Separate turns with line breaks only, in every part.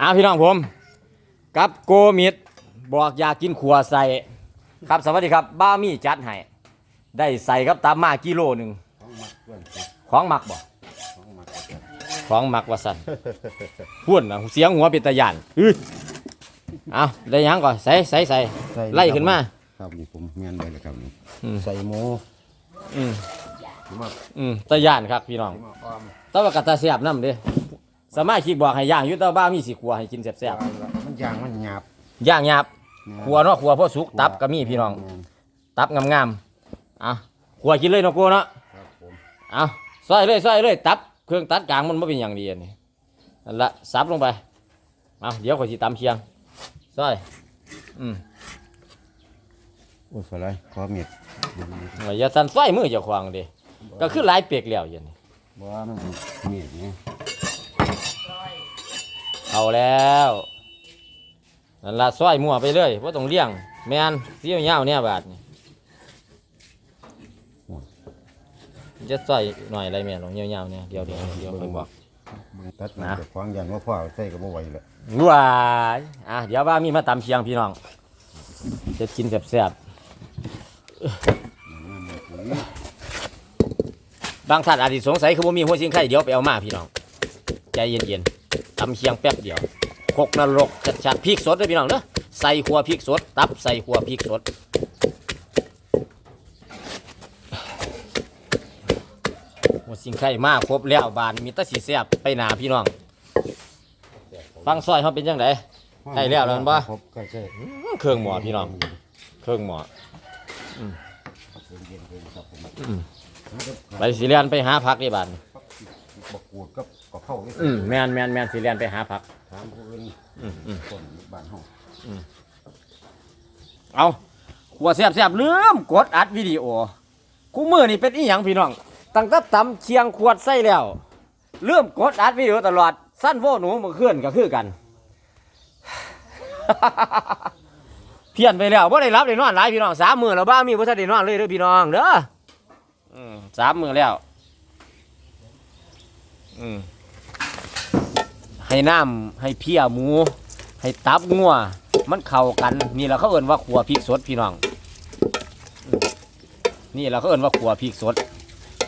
อ้าวพี่น้องผม กับโกมิดบอกอยากกินขัวใส่ ครับสวัสดีครับ บ้ามี่จัดให้ได้ใส่ครับตามมากิโลหนึ่ง
ของมักเพื่อนสิ
ของหมักบ่
ของมักเอาแต่
ของหมักว่าสันพูดนะเสียงหัวเป็นตะยานอื้อเอาได้หยังก่อนใส่ใส่ใส่ไล่ขึ้นมา
ครับนี่ผมแม่นเลยเลยครับนี่
อืม
ใส่หมู
อืม
ผมว่า
อืมตะยานครับพี่น้อง
ผมว่าอ้อม
แต่ว่ากระตาเสียบน้ำเด้ สามารถคิดบอกให้ย่างอยุตาบ้ามีสิขัวให้กินแซ่บ
มันยางมันหยาบ
ๆย่างหยาบขัวเนาะขัวเพราะสุกตับก็มีพี่น้อง
แม่
ตับงามๆอะขัวกินเลยเนาะกูเนาะ
ครับผม
เอาซอยเลยซอยเลยตับเครื่องตัดกลางมันไม่เป็นอย่างดีอันนี้นั่นละซับลงไปเอาเดี๋ยวขอยสิตำเชียงซอยอืม
โอ้ยอะไรขอเม็ด
อย่าตันซอยมือเจ้าของเดิก็คือหลายเปียกแล้วอย่างนี้
บ่ว่ามันเม็ดนี่
เอาแล้วนั่นละซอยมั่วไปเลยว่าต้องเลี้ยงแมนเสี้ยวยาวเนี่ยบาทนี่จะซอยหน่อยอะไรแม่ลองเงี้ยวๆเนี่ยเดี๋ยวเดี๋ยวเดี๋ยวผมบอก
มึงตัด
นะ
มันจะควางยันว่าพ่อใส่ก็บ่ไหวแล้ว
ว้ายอะเดี๋ยวว่ามีมาตำเชียงพี่น้อง จะกินแซ่บๆบางท่านอาจจะสงสัยคือว่ามีหัวชิงไข่เดี๋ยวไปเอามาพี่น้อง ใจเย็นๆ ตำเชียงแป๊บเดียวคกนรกชัดๆพริกสดด้วยพี่น้องเนอะใส่ขัวพริกสด ตับใส่ขัวพริกสดหัวชิงไข่มากครบแล้วบานมีตะสีแซบไปหนาพี่น้อง ฟังซอยเขาเป็นยังไงใกล้แล้วแล้วมันบ่
ครบกล้ใกล้
เครื่องหมอพี่น้อง เครื่องหมอ
เย็นๆครับผม
อืมไปสิเรียนไปหาพักที่บ้าน
บกกูดกับ เข้าไป
อืมแมนแมนแมนสิเรียนไปหาพัก
ถามผู้อื่น
อืมอืม
คนบ้านเฮา
เอาหัวแซ่บแซ่บลืมกดอัดวิดีโอคู่มือนี่เป็นอีหยังพี่น้องตั้งแต่ตำเชียงขวดใส่แล้วลืมกดอัดวิดีโอตลอดสั้นโวหนูมือเคลื่อนก็คือกัน เพี้ยนไปแล้วว่าได้รับได้นอนหลายพี่น้องสามมือแล้วบ้ามีว่าได้นอนเลยเด้อพี่น้องเด้ออืมสามมือแล้วอืม ให้น้ำให้เพียหมู ให้ตับงัวมันเข้ากันนี่แหละเขาเอิ้นว่าขัวพริกสดพี่น้องอืมนี่แหละเขาเอิ้นว่าขัวพริกสด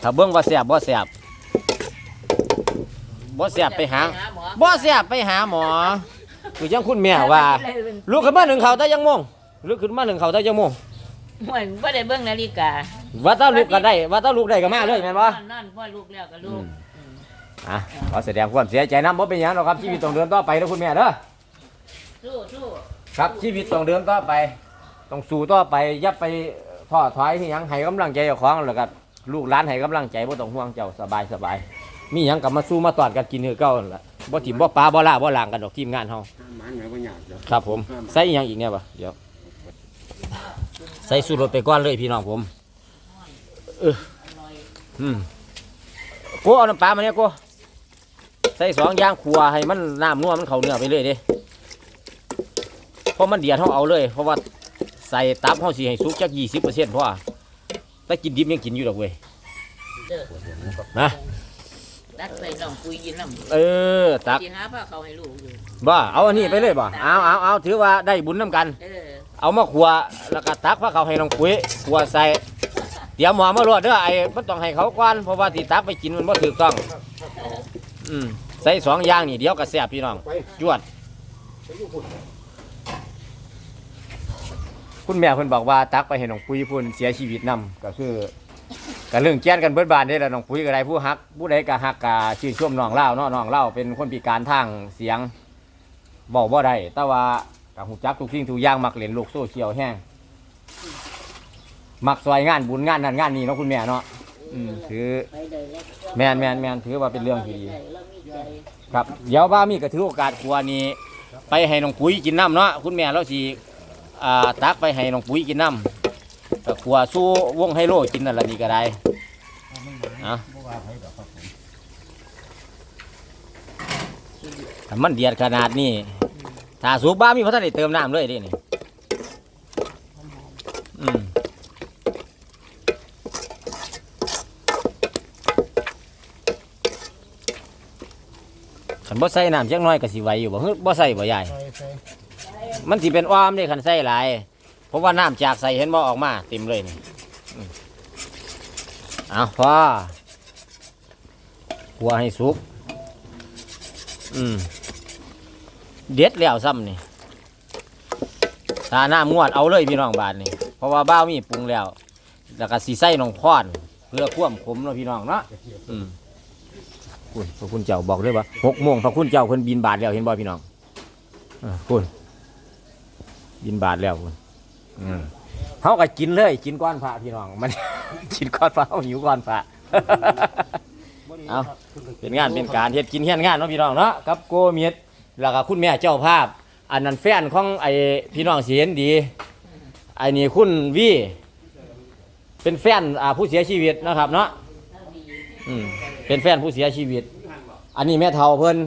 ถ้าเบิ่งว่าแซ่บบ่แซ่บบ่แซ่บไปหาบ่แซ่บไปหาหมอคือจังคุณแม่ว่าลูกขึ้นมาหนึ่งเขาแต่ยังโมงลูกขึ้นมาหนึ่งเขาแต่ยังโมง
เหมือนบ่ได้เบิ่งนาฬิกา
ว่าถ้าลูกก็ได้ ว่าถ้าลูกได้ก็มาเลยแม่นบ่
นอนนอนพ่อลูกแล้วก็ลูก
อะขอแสดงความเสียใจนำบ่เป็นหยังหรอกครับชีวิตต้องเดินต่อไปนะคุณแม่เด้อ
สู้สู้
ครับชีวิตต้องเดินต่อไป ต้องสู้ต่อไปอย่าไปท้อถอยที่ยังให้กำลังใจเจ้าของแล้วก็ลูกหลานให้กำลังใจบ่ต้องห่วงเจ้าสบายสบายมีหยังกลับมาสู้มาตอดกันกินคือเก่านั่นล่ะบ่ถิ่มบ่ปลาบ่ล่าบ่ล้างกันดอกทีมงานเฮา
หมาเหนือบ่ยากเด้อ
ครับ ผมใส่อีหยังอีกเนี่ยบ่เดี๋ยวใส่สูตรรสไปก่อนเลยพี่น้องผมเอออืมกูเอาน้ำปลามาเนี่ยกู ใส่สองอย่างขัวให้มันน้ำนัวมันเข้าเนื้อไปเลยเด้เพราะมันเดียดเฮาเอาเลย เพราะว่าใส่ตับเฮาสิให้สุกจัก20%พอแต่กินดิบยังกินอยู่ดอกเว้ย
เด้อ
นะ
ตักใส่น้องปุยกินน้ำ
เออตัก
สิหาผ้าเขาให้ลูกอยู่
บ่เอาอันนี้ไปเลยบ่เอาเอาเอาถือว่าได้บุญน้ำกัน
เออ
เอามาขัวแล้วก็ตักพระเขาให้น้องปุ๋ยขัวใส่เดี๋ยวหมอมาลวดเด้อไอ้มันต้องให้เขาก่อนเพราะว่าที่ตักไปกินมันบ่ถูกต้อง อืมใส่สองอย่างนี่เดี๋ยวก็แซ่บพี่น้อง
ไป
จวด
ไปอยู่พุ่น
คุณแม่เพิ่นบอกว่าตักไปให้น้องปุ๋ยพุ่นเสียชีวิตนํก็คือก็เรื่องแก้นกันเบิดบานได้แล้วน้องปุ๋ยก็ได้ผู้ฮัก ผู้ใดก็ฮักก็ชื่นชมน้องเล่าวเนาะน้องเล่าวเป็นคนพิการทางเสียงบอกบ่ได้แต่ว่าก็ฮู้จักทุกสิ่งทุกอย่างมักเล่นโลกโซเชียลแห้งมักซอยงานบุญงานนั้นงานนี้เนาะคุณแม่เนาะอืมถือ
ไปเลยแล้ว
แมนแมนแมนถือว่าเป็นเรื่องที่ดี
เรามีใจ
ครับเดี๋ยวว่ามีก็ถือโอกาสครัวนี้ ไปให้น้องปุ๋ยกินน้ำเนาะคุณแม่เราสิอ่าตักไปให้น้องปุ๋ยกินน้ำก็ครัวสู้วงไฮโลกินนั่นละนี่ก็ได้อะ
บ่ว่าไผดอกครับผม
ถ้ามันเดือดขนาดนี้ถ้าสูบบ้ามีพัฒนได้เติมน้ำเลยเดินี่ ขันบบ่ใส่น้ำจักหน้อยก็สิไหวอยู่บ่ฮึบ่ใส่บ่ยาย
ใส่ใส่
มันสิเป็นอ้อมเด้คันใส่หลายเพราะว่าน้ำจากใส่เห็นบ่ออกมาเต็มเลยนี่อืมเอาพอหัวให้สุก อืม เด็ดแล้วซ้ำนี่ถ้าน้ำงวดเอาเลยพี่น้องบาทนี่เพราะว่าบ้าวมีปรุงแล้ว แล้วก็สีใส่น้องพอนเพื่อควมขมเนาะพี่น้องเนาะอืม คุณพระคุณเจ้าบอกเลยว่าหกโมงพระคุณเจ้าเพิ่นบินบาทแล้วเห็นบ่พี่น้องอคุณบินบาทแล้วคุณเขาก็กินเลยกินก้อนพระพี่น้องมันกินก้อนพระเขาหิวก้อนพระเอาเป็นงานเป็นการเฮ็ดกินเฮียนงานเนาะพี่น้องเนาะกับโกเมียดแล้วก็คุณแม่เจ้าภาพ อันนั้นแฟนของไอ้พี่น้องสิเห็นดีไอ้นี่คุณวีเป็นแฟนผู้เสียชีวิตนะครับเนาะ อืมเป็นแฟนผู้เสียชีวิต อันนี้แม่เฒ่าเพิ่น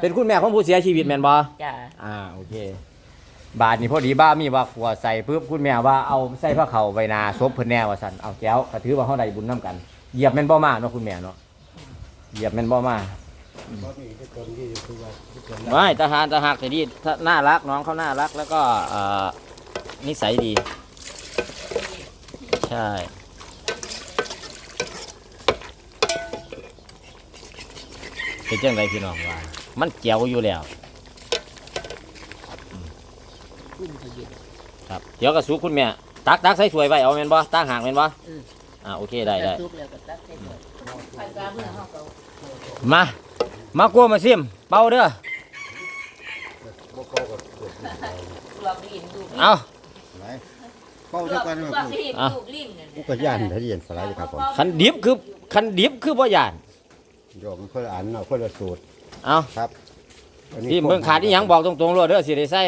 เป็นคุณแม่ของผู้เสียชีวิตแม่นบ่
จ้า
อ่าโอเค บาทนี่พอดีบ้ามีว่าขัวใส่ปุ๊บคุณแม่ว่าเอาใส่ผ้าเข่าไว้นาศพเพิ่นแน่ว่าซั่นเอาแก้วก็ถือว่าเฮาได้บุญนํกันเหยียบแม่นบ่มาเนาะคุณแม่เนาะเหยียบแม่นบ่มา
บ่มีที่ตนที่คือว่าที่ตน
ไม่ทหารทหารแต่ดีถ้าน่ารักน้องเขาน่ารักแล้วก็เอ่อนิสัยดี ใช่ เป็นจังไรพี่น้องว่า มันเจียวอยู่แล้ว
กุ้งเขาเย็น
ครับเดี๋ยวก็สู้คุณแม่ตักตักใส่ถ้วยไว้เอาแม่นบ่ตั้งห่างแม่นบ่
อืม
อ่าโอเคได้ได้
ซุกแล้วก็ตักใส่ถ้วยไข่ปลาเมื่อเฮาก็
มา มากลัวมาซิมเป่าเด้อ
บ่เป่าก็เกิดขึ้นได้
ลวกลิ้นดู
เอา
ไหนเป่า
ล
ทุ
ว
ก
ก
วันนี่
ล
มัน
วก
คือ
ลิ้น
อะ
ดูลิ้นนั่น
กูก็ย่านทะเรียนสลายครับผม
คันดิบคือคันดิบคือบ่ย่าน
โยมคนละอันเนาะคนละสูตร
เอา
ครับอันนี้
พี่เบิ่งขาดอีหยังบอกตรงๆเลยเด้อสิได้ใส่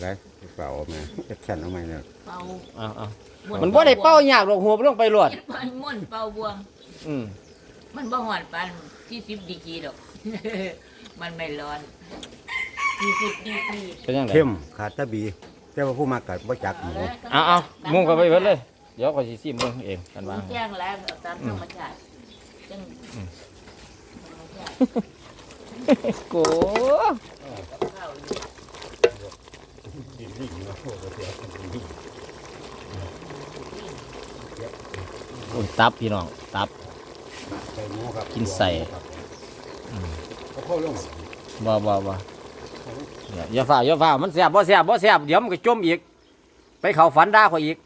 ไหนเป่าเอามาจะแค่นเอามาเนี่ย
เป่า
เอาเอามันบ่ได้เป้ายากหรอกหัวบ่ลงไปรวด
มันม่วนเป่าบวง
อืม
มันบ่หอนปานที่สิบดีกรีดอก มันไม่ร้อนที่สิบดีกรี
เป็นยังไง
เข้มขาดตะบีแต่ว่าผู้มากัดบ่จักหมู
เอาเอามุ่งกันไปเบิดเลย เดี๋ยวขอยสิซิมเบิ่งเองกันว่า
แจ้งแล้วเอาตามธรรมชาติจัง
อืม
ธรรมชาติ
โก
ข้าวอยู่
โอ้ยตับพี่น้องตับ
ใส่หมูครับ
กินใส่
อืมก็เข้าลง
บ่บ่บ่อย่าอย่าฝ่าอย่าฝ่ามันแซ่บบ่แซ่บบ่แซ่บเดี๋ยวมันก็จมอีก ไปเข้าฝันด่าข่อยอีก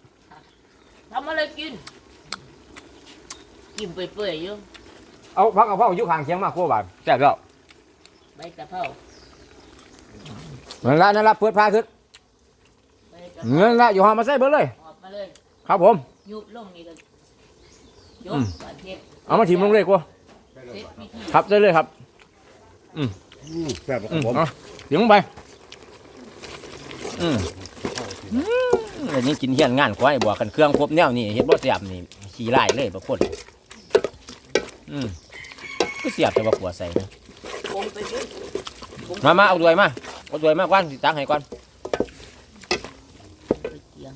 ทำอะไรกิน กินเปื่อยๆอยู่
เอาพักเอาเผาอยู่ข้างเคียงมาโคบาดแซ่บแล้ว
ใบกะเพรา
นั่นละนั่นละเปิดพาขึ้น
ใบกะ
นั่นละอยู่หอมาใส่เบิดเลย
ออกมาเลย
ครับผม
ยุบลงนี่ก็ย
อื
ก
ม
ก่อนเทป
เอามาถิ่มลงเลยกู
เทปวิธี
ครับได้เลยครับ
อืมแซ่บค
อื
รับ
ม
ผม
เอาเดี๋ยวลงไปอืมอืม อันนี้กินเฮียนงานควายบวกกันเครื่องครบแนวนี่เฮ็ดบ่แซ่บนี่ขี้ไล่เลยบ่คนอืมก็เสียบแต่ว่าขัวใส่นะ
คงไปด้วย
มามาเอาด้วยมาเอาด้วยมากกว่าสิตังให้ก่อน
ไปเกี่ยง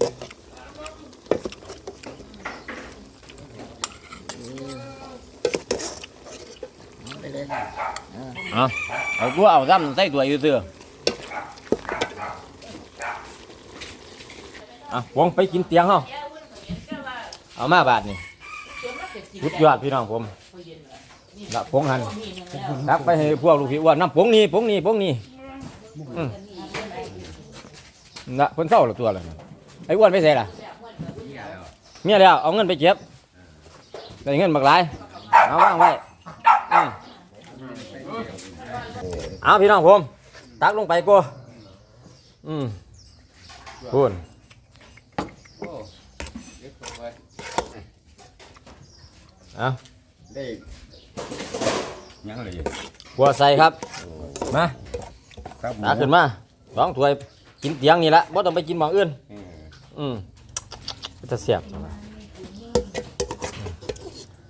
เอาไปเลยเออ
เอาเอากูเอาซ้ำใส่ถ้วยอยู่เตื้อ อะวงไปกินเตียงเฮาเอามาบาทนี่สุดยอดพี่น้องผมละผงหันตักไปให้พวกลูกพี่อ้วนน้ำผงนี่ผงนี่ผงนี่อืมละเพิ่นเศร้าและตัวละไอ้อ้วนไปใส่ล่ะเมียแล้วเอาเงินไปเก็บได้เงินบักหลายเอาวางไว้เอาพี่น้องผมตักลงไปกูอืมพูน เอา
ได้ยังเลย
หัวใส่ครับมา
ครับหมู
ตักขึ้นมาสองถ้วยกินเตียงนี่ละบ่ต้องไปกินหมองอื่น
เออ
อืมจะเสียบ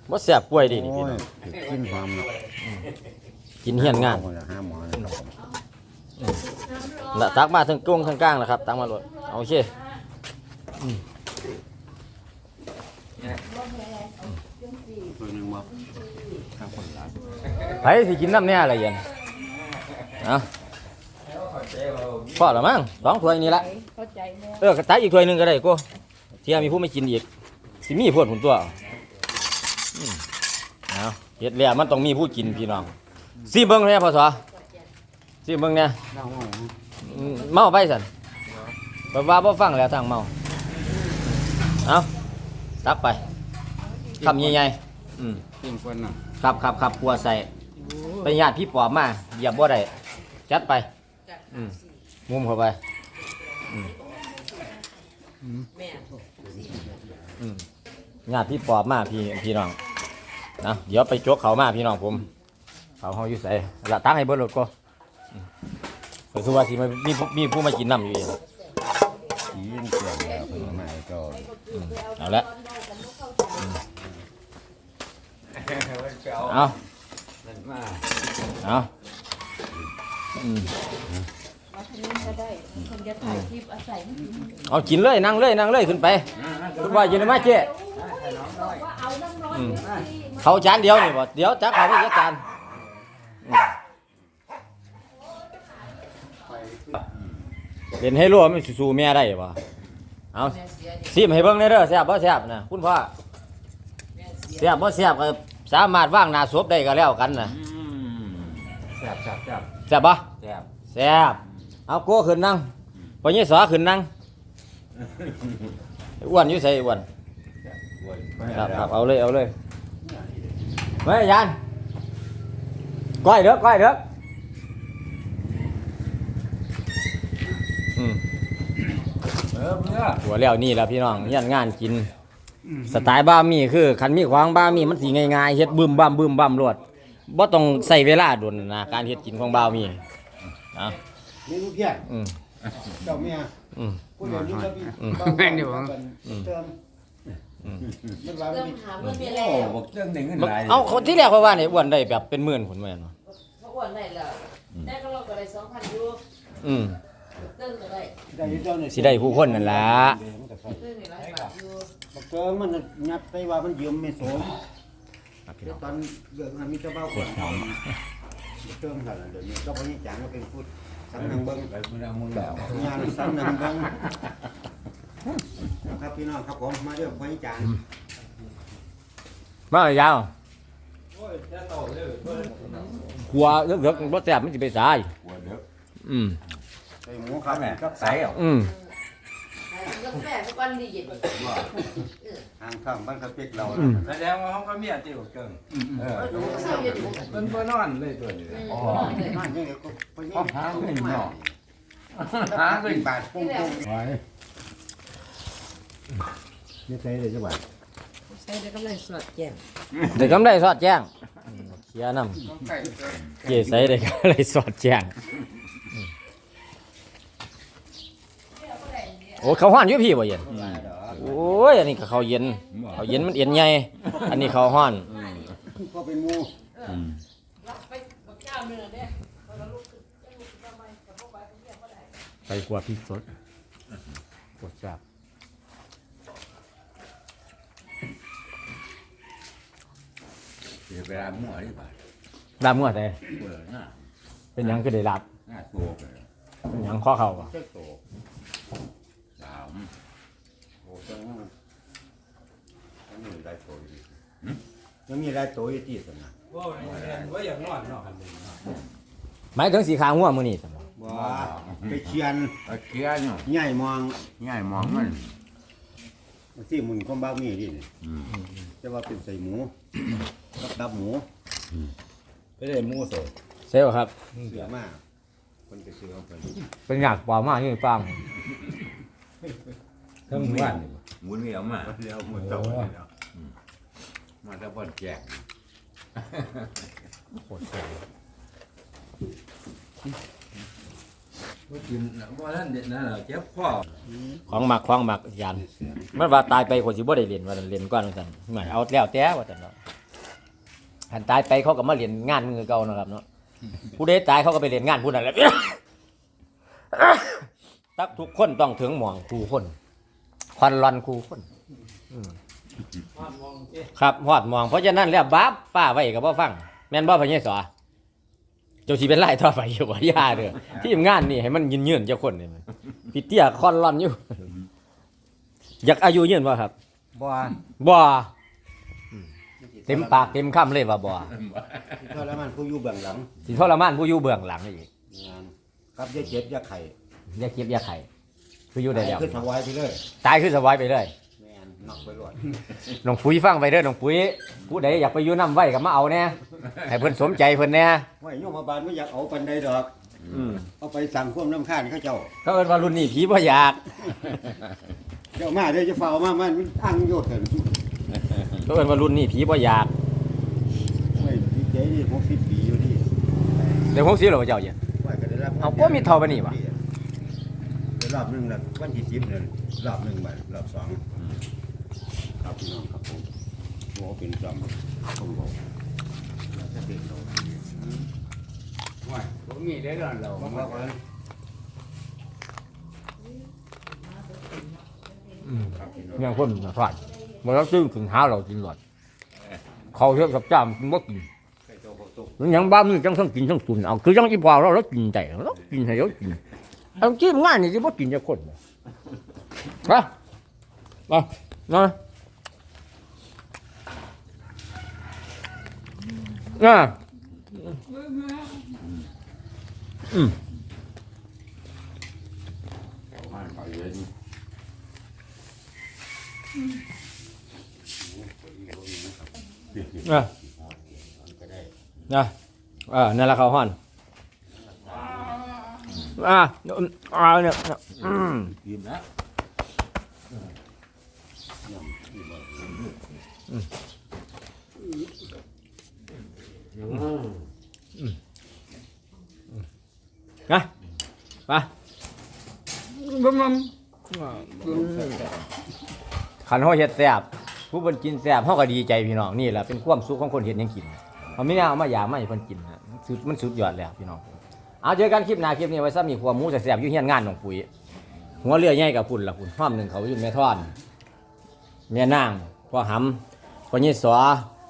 บ่เสียบกล้วยดินี่พี่น้อง
โอ้ยกินความเนาะ
กินเฮียนงาน
เอละห้าหมอเนาะ
ละตักมาทั้งกุ้งทั้งก้างแล้วครับตักมาโลดเอาโอเค ไผสิกินน้ำเนี่ยอะไรเย็นเอาพอละมั้งสองถ้วยนี่ละ
เข้าใจแม่
เออกระต่ายอีกถ้วยหนึงก็ได้กูเที่ยมีผู้ไม่กินอีกสิมีพวดผุนตัวอืมเอาเฮ็ดแล้วมันต้องมีผู้กินพี่น้องซีเบิ่งเนี่ยพอสอซีเบิ่งเนี่ย
เล่าว่า
อืมเมาไปสันบ่ว่าบ่ฟังแล้วทางเมาเอา ตักไปคำใหญ่ๆอืม
ปิ้งคนน่ะ
ครับครับครับกลัวใส่ไปญาติพี่ปอบมาเหยียบบ่ได้จัดไปอืมงุมเข้าไป
แม่
อืมญาติพี่ปอบมาพี่พี่น้องนะเดี๋ยวไปจกเขามาพี่น้องผม เขาเฮาอยู่ใส่ละตั้งให้เบิดรถก็อืมข้อยสู้ว่าสิมันมีผู้มีผู้มากินน้ำอยู่อีก
สียังเปลี่ยนแล้วเพิ่นเอามาให้ก็
อืมเอาละอืม เอาเอาอืม
มาทางนี้ก็ได้คนจะถ่ายคลิปอาศัยมันอยู่
เอากินเลยนั่งเลยนั่งเลยขึ้นไปคุณว่าอยู่ในมาเจ๊อืมเขาจานเดียวนี่บ่เดี๋ยวจักเขาไปจักจานเล่นให้รัวมันสู้แม่ได้บ่เอา
สิ่
มให้เบิ่งได้เด้อแซ่บบ่แซ่บนะคุณพ่อ
เสีย
แซ่บบ่แซ่บก็ สามารถวางหน้าศพได้ก็แล้วกันน่ะ
แซ่บแซ่บแซ่บ
แซ่บบ่
แซ่บ
แซ่บเอาโก้ขึ้นนั่งพ่อยี่สอขึ้นนั่งอ้วนอยู่ใส่อ้วนครับครับเอาเลยเอาเลยเฮ้ยยันก้อยเด้อก้อยเด้ออืม
เออเพื่อ
หัวแล้วนี่แหละพี่น้องเฮียนงานกิน สไตล์บ้ามีคือคันมีของบ้ามีมันสิง่ายๆเฮ็ดบึมบั่มบึมบั่มรวดบ่ต้องใส่เวลาโดนนะการเฮ็ดกินของบ้ามีอะ
เมนูเพี้ยน
อืม
เจ้าเมีย
อืม
ผู้เดียวนี้ก็มี
อืม
แม่นอยู่บ่เติม
อืม
มันว่า
เริ่ม
มี
ถามเมื่อมี
โอ้
แล้ว
บอกเรื่องหนึ่งเงินหลาย
เอาเขาที่แรกเขาว่านี่อ้วนได้แบบเป็นหมื่นผลแม่นบ่
เขาอ้วนได้แล้วได้ก็เราก็ได้สองพันยู
อืม
เติ้งก็ได้
ได้อยู่เจ้านี่
สิได้ผู้คนนั่นล่ะ
เติ้งนี่ร้อย บาทยู
บักเติมมันยัดไปว่ามันยืมไม่สมเดี๋ยวตอนเกิดมันมีเจ้าเบ้าคนหอมเติมเท่านั้นเดี๋ยวนี้เจ้าพญาจางก็เป็นพูดสังนังเบิ้ง
ไปมึงเอามึงแล้ว
งานสังนังเบิ้งนะครับพี่น้องครับผมมาเรื่องพญาจาง
มาเลยยาวขัวเลือกๆบ่แซ่บมันสิไปสาย
หัวเด้อ
อืม
ใส่หมูครับ
แม่
กับ
ใส่เอา
อืม
กาแฟทุกวันดีเย็น
ทางข้างบ้านกระปิกเรา
แสดงว่าเขาก็เมียที่บอกเกิงเออ
เศร้าเย็น
มันบ่นอนเลยตัวนี้อ๋อ
นั่นยังไงก็พญา
หาเงินเนาะ
หาเงินบาทปุ้งปุ้งไว้นี่ใส่เลยจังหวัด
ใส่ได้กำไรสดแจ่ม
เด็กกำไรสอดแจ้งเคลียร์น้ำเจใส่เด็กกำไรสอดแจ้งอืม โอ้เขาห้อนอยู่พี่บ่เย็นโอ้ยอันนี้ก็เขาเย็นเขาเย็นมันเอ็นใหญ่อันนี้เขาห้อน
ก็เป็นงู
ไปบักเจ้าเนื้อเนี่ย
ไปกว่าพริกสดกดจับ
เสียเวลามั่วที่บ้าน
ลาบมั่วแต่
เปิดหน้า
เป็นหยังคือได้ลาบ
หน้าโตไป
เป็นหยังข้อเข่าบ่
เจ้า โต
สาม
โอ้จังมันยังมีหลายโตอยู่ยังมีหลายโตอยู่ที่สนะ
ว่าอย่างนอนเนาะคันนึง
หมายถึงสีขาวหัวมื้อนี้ซั่นบ่
ว้าไปเชียน
เอาเกียร์เนาะ
ใหญ่มอง
ง่ายมองมัน
ที่หมุนของบ้ามีดินี่
อืม
จะว่าเป็นใส่หมูกับดับหมู
ไปได้หมูโต
เซลครับ
เสือมากคนจะซื้อเอาไป
เป็นอยากปลอมมากนี่ฟัง
ทั้งหมู่บ้านนี่หมูนี่เอามา
เลี้ยวหมดโตเลยเนาะ
มาแต่บ่อนแจก
โคตรแซ่บ
บ่กินบ่ทันเด็ดนั่นเจ็บคอ
ของหมักของหมักยันมันว่าตายไปคนสิบ่ได้เรียนว่าเรียนก่อนว่าซั่นหมายเอาแล้วแต่ว่าซั่นเนาะหันตายไปเขาก็มาเรียนงานมือเก่าเนาะครับเนาะผู้ใดตายเขาก็ไปเรียนงานผู้นั้นแหละ ตักทุกคนต้องถึงหมองครูคนควันรอนครูคนอืมครับฮอดมอง เพราะฉะนั้นแล้วบับป้าไว้ก็บ่ฟัง แม่นบ่พะเยสอเจ้าสิเป็นไล่ต่อไปอยู่บ่ย่าเด้อทีมงานนี่ให้มันยืนๆเจ้าคนนี่มันพี่เตี้ยคอนร่อนอยู่ อยากอายุยืนบ่ครับ
บ่
บ่เต็มปากเต็มคำเลยว่าบ่
เท่าแล้วมันผู้อยู่เบื้องหลัง
สิทรมานผู้อยู่เบื้องหลังอีก
งานกับยาเจ็บยาไข่
อย่าเก็บอย่าไข่คืออยู่ได้แล้ว
ขึ้นถวายไปเลย
ตายคือสบายไปเลย
แม่นนอกไปรวด
น้องปุ๋ยฟังไปเด้อน้องปุ๋ยผู้ใดอยากไปอยู่น้ำไว้ก็มาเอาแน่ให้เพิ่นสมใจเพิ่นแน่
ไว้โยมบาลไม่อยากเอาปันใดดอก
อืม
เอาไปสั่งความน้ำข้านเขาเจ้า
เขาเอิ้นว่ารุ่นนี้ผีบ่อยาก
เจ้ามาเดี๋ยวจะเฝ้ามามันอังโยดกัน
เขาเอิ้นว่ารุ่นนี้ผีบ่อยาก
ไม่ดีใจนี่หกสิบปีอยู่นี่
เดี๋ยวผมสิเหรอเจ้าเย็น
ไว้ก็ได้รับ
เอาก็มีเท่าปานนี้วะ
ได้ รอบหนึ่งแล้ววันที่สิบเลยรอบหนึ่งไปรอบสองครับพี่น้องครับผมโอ้เป็นจอมผมบอกแล้วจะเป็นเรา
ว่าผมมีได้ร้อนเรา
ผมบอกว่าครับพี่น้อง
ยังคนมาฟาดบ่ต้องซื้อถึงหาเรากินหลอดเขาเทียบกับจ้ามกินบ่กิน
ใครโตบอกตก
มันยังบ้ามือจังทั้งกินทั้งตุนเอาคือจังอีพอเราเรากินใจเรากินให้เรากิน เอากินง่ายนี่สิบ่กินจะคนบ่ไปไปนะนะอืมนะนะอ่านั่นแหละเขาห่อน อ่าอ่าเนี่ยอืม
ยิ้มนะ
นะไปบึ้มบึ้มขันห้อเฮ็ดแซ่บผู้เพิ่นกินแซ่บเฮาก็ดีใจพี่น้องนี่แหละเป็นความสุขของคนเฮ็ดหยังกินเอาไม่น่าเอามาหยามมาให้เพิ่นกินนะสุดมันสุดยอดแล้วพี่น้อง เอาเจอกันคลิปหน้าคลิปนี้ไว้ซ้ำมีความหมูแสบๆอยู่เฮียนงานของปุ๋ยหัวเรือใหญ่กับคุณล่ะคุณห้อมหนึ่งเขาอยู่แม่ท่อนแม่นางพ่อหำพ่อยี่สอ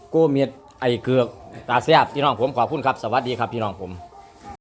โกเมียดไอเกือกตาแสบพี่น้องผมขอบคุณครับสวัสดีครับพี่น้องผม